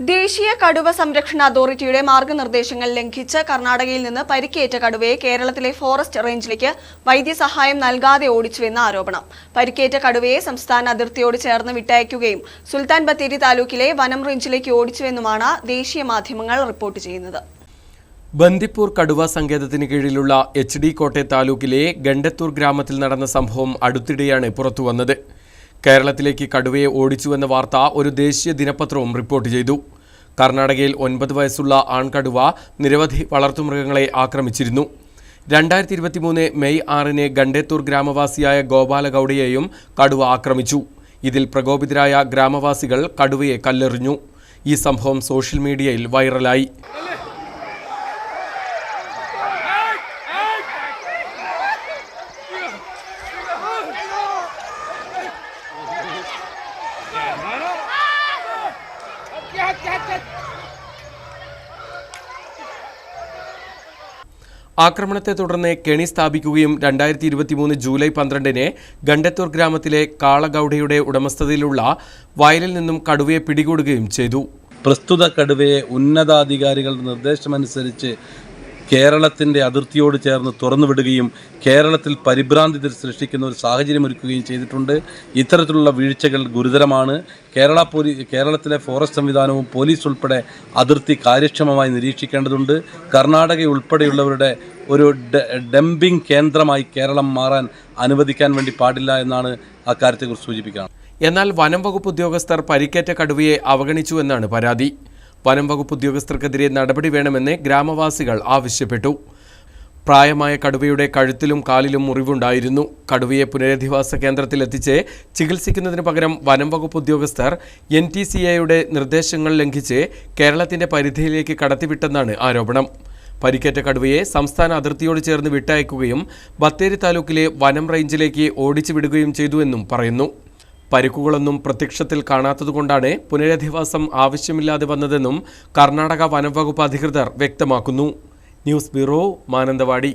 ദേശീയ കടുവ സംരക്ഷണ അതോറിറ്റിയുടെ മാർഗനിർദ്ദേശങ്ങൾ ലംഘിച്ച് കർണാടകയിൽ നിന്ന് പരിക്കേറ്റ കടുവയെ കേരളത്തിലെ ഫോറസ്റ്റ് റേഞ്ചിലേക്ക് വൈദ്യസഹായം നൽകാതെ ഓടിച്ചുവെന്ന ആരോപണം. പരിക്കേറ്റ കടുവയെ സംസ്ഥാന അതിർത്തിയോട് ചേർന്ന് വിട്ടയക്കുകയും സുൽത്താൻ ബത്തേരി താലൂക്കിലെ വനം റേഞ്ചിലേക്ക് ഓടിച്ചുവെന്നുമാണ് ദേശീയ മാധ്യമങ്ങൾ റിപ്പോർട്ട് ചെയ്യുന്നത്. ബന്ദിപ്പൂർ കടുവ സങ്കേതത്തിന് കീഴിലുള്ള എച്ച് ഡി കോട്ടെ താലൂക്കിലെ ഗണ്ടത്തൂർ ഗ്രാമത്തിൽ നടന്ന സംഭവം അടുത്തിടെയാണ് പുറത്തുവന്നത്. കേരളത്തിലേക്ക് കടുവയെ ഓടിച്ചുവെന്ന വാർത്ത ഒരു ദേശീയ ദിനപത്രവും റിപ്പോർട്ട് ചെയ്തു. കർണാടകയിൽ ഒൻപത് വയസ്സുള്ള ആൺകടുവ നിരവധി വളർത്തുമൃഗങ്ങളെ ആക്രമിച്ചിരുന്നു. രണ്ടായിരത്തി ഇരുപത്തിമൂന്ന് മെയ് ആറിന് ഗണ്ടേത്തൂർ ഗ്രാമവാസിയായ ഗോപാലഗൌഡയെയും കടുവ ആക്രമിച്ചു. ഇതിൽ പ്രകോപിതരായ ഗ്രാമവാസികൾ കടുവയെ കല്ലെറിഞ്ഞു. ഈ സംഭവം സോഷ്യൽ മീഡിയയിൽ വൈറലായി. ആക്രമണത്തെ തുടർന്ന് കെണി സ്ഥാപിക്കുകയും രണ്ടായിരത്തി ഇരുപത്തിമൂന്ന് ജൂലൈ പന്ത്രണ്ടിന് ഗണ്ടത്തൂർ ഗ്രാമത്തിലെ കാളഗൌഡയുടെ ഉടമസ്ഥതയിലുള്ള വയലിൽ നിന്നും കടുവയെ പിടികൂടുകയും ചെയ്തു. പ്രസ്തുത കടുവയെ ഉന്നതാധികാരികളുടെ നിർദ്ദേശമനുസരിച്ച് കേരളത്തിന്റെ അതിർത്തിയോട് ചേർന്ന് തുറന്നുവിടുകയും കേരളത്തിൽ പരിഭ്രാന്തി സൃഷ്ടിക്കുന്ന ഒരു സാഹചര്യം ഒരുക്കുകയും ചെയ്തിട്ടുണ്ട്. ഇത്തരത്തിലുള്ള വീഴ്ചകൾ ഗുരുതരമാണ്. കേരള പോലീ കേരളത്തിലെ ഫോറസ്റ്റ് സംവിധാനവും പോലീസ് ഉൾപ്പെടെ അതിർത്തി കാര്യക്ഷമമായി നിരീക്ഷിക്കേണ്ടതുണ്ട്. കർണാടക ഉൾപ്പെടെയുള്ളവരുടെ ഒരു ഡംപിംഗ് കേന്ദ്രമായി കേരളം മാറാൻ അനുവദിക്കാൻ വേണ്ടി പാടില്ല എന്നാണ് അക്കാര്യത്തെക്കുറിച്ച് സൂചിപ്പിക്കുന്നത് എന്നാൽ വനം വകുപ്പ് ഉദ്യോഗസ്ഥർ പരിക്കേറ്റ കടുവയെ അവഗണിച്ചു എന്നാണ് പരാതി. വനം വകുപ്പ് ഉദ്യോഗസ്ഥർക്കെതിരെ നടപടി വേണമെന്ന് ഗ്രാമവാസികൾ ആവശ്യപ്പെട്ടു. പ്രായമായ കടുവയുടെ കഴുത്തിലും കാലിലും മുറിവുണ്ടായിരുന്നു. കടുവയെ പുനരധിവാസ കേന്ദ്രത്തിൽ എത്തിച്ച് ചികിത്സിക്കുന്നതിന് പകരം വനം വകുപ്പ് ഉദ്യോഗസ്ഥർ എൻ ടി സി എയുടെ നിർദ്ദേശങ്ങൾ ലംഘിച്ച് കേരളത്തിന്റെ പരിധിയിലേക്ക് കടത്തിവിട്ടെന്നാണ് ആരോപണം. പരിക്കേറ്റ കടുവയെ സംസ്ഥാന അതിർത്തിയോട് ചേർന്ന് വിട്ടയക്കുകയും ബത്തേരി താലൂക്കിലെ വനം റേഞ്ചിലേക്ക് ഓടിച്ചു വിടുകയും ചെയ്തുവെന്നും പറയുന്നു. പരിക്കുകളൊന്നും പ്രത്യക്ഷത്തിൽ കാണാത്തതുകൊണ്ടാണ് പുനരധിവാസം ആവശ്യമില്ലാതെ വന്നതെന്നും കർണാടക വനംവകുപ്പ് അധികൃതർ വ്യക്തമാക്കുന്നു. News bureau Mananthavady.